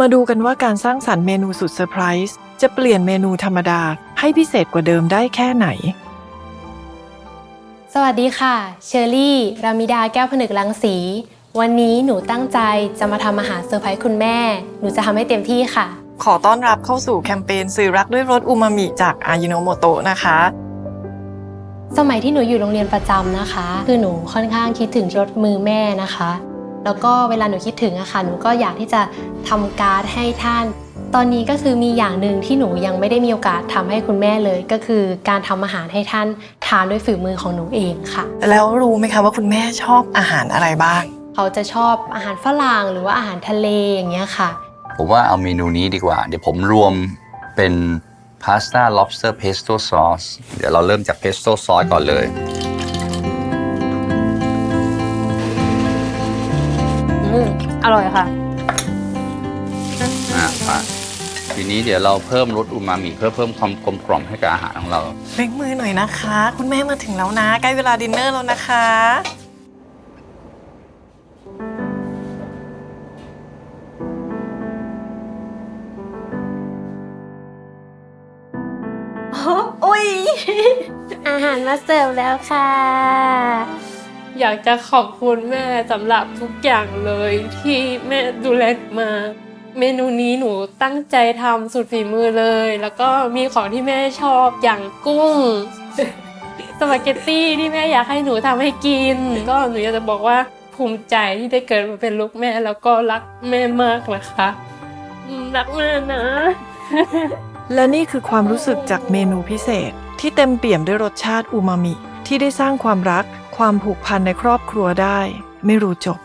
มาดูกันว่าการสร้างสรรค์เมนูสุดเซอร์ไพรส์จะเปลี่ยนเมนูธรรมดาให้พิเศษกว่าเดิมได้แค่ไหน สวัสดีค่ะ เชอรี่ รามิดาแก้วผนึกลังสี วันนี้หนูตั้งใจจะมาทำอาหารเซอร์ไพรส์คุณแม่ หนูจะทำให้เต็มที่ค่ะ ขอต้อนรับเข้าสู่แคมเปญสื่อรักด้วยรสอูมามิจากอายิโนโมโตะนะคะ สมัยที่หนูอยู่โรงเรียนประจำนะคะ คือหนูค่อนข้างคิดถึงรสมือแม่นะคะ แล้วก็เวลาหนูคิดถึงอะค่ะหนูก็อยากที่จะทำการ์ดให้ท่าน ตอนนี้ก็คือมีอย่างหนึ่งที่หนูยังไม่ได้มีโอกาสทำให้คุณแม่เลย ก็คือการทำอาหารให้ท่านทานด้วยฝีมือของหนูเองค่ะ แล้วรู้ไหมคะว่าคุณแม่ชอบอาหารอะไรบ้าง เขาจะชอบอาหารฝรั่งหรือว่าอาหารทะเลอย่างเงี้ยค่ะ ผมว่าเอาเมนูนี้ดีกว่า เดี๋ยวผมรวมเป็นพาสต้า lobster pesto sauce เดี๋ยวเราเริ่มจาก pesto sauce ก่อนเลย มอร่อยค่ะ อะมาทีนี้เดี๋ยวเราเพิ่มรสอูมามิเพื่อเพิ่มความกลมกล่อมให้กับอาหารของเรา เร่งมือหน่อยนะคะ คุณแม่มาถึงแล้วนะ ใกล้เวลาดินเนอร์แล้วนะคะ อุ้ยอาหารมาเสิร์ฟแล้วค่ะ อยากจะขอบคุณแม่สำหรับทุกอย่างเลยที่แม่ดูแลมา เมนูนี้หนูตั้งใจทำสุดฝีมือเลย แล้วก็มีของที่แม่ชอบอย่างกุ้งสปาเกตตี้ที่แม่อยากให้หนูทำให้กิน ก็หนูอยากจะบอกว่าภูมิใจที่ได้เกิดมาเป็นลูกแม่แล้วก็รักแม่มากนะคะรักแม่นะ และนี่คือความรู้สึกจากเมนูพิเศษที่เต็มเปี่ยมด้วยรสชาติอูมามิ ที่ได้สร้างความรัก ความผูกพันในครอบครัวได้ ไม่รู้จบ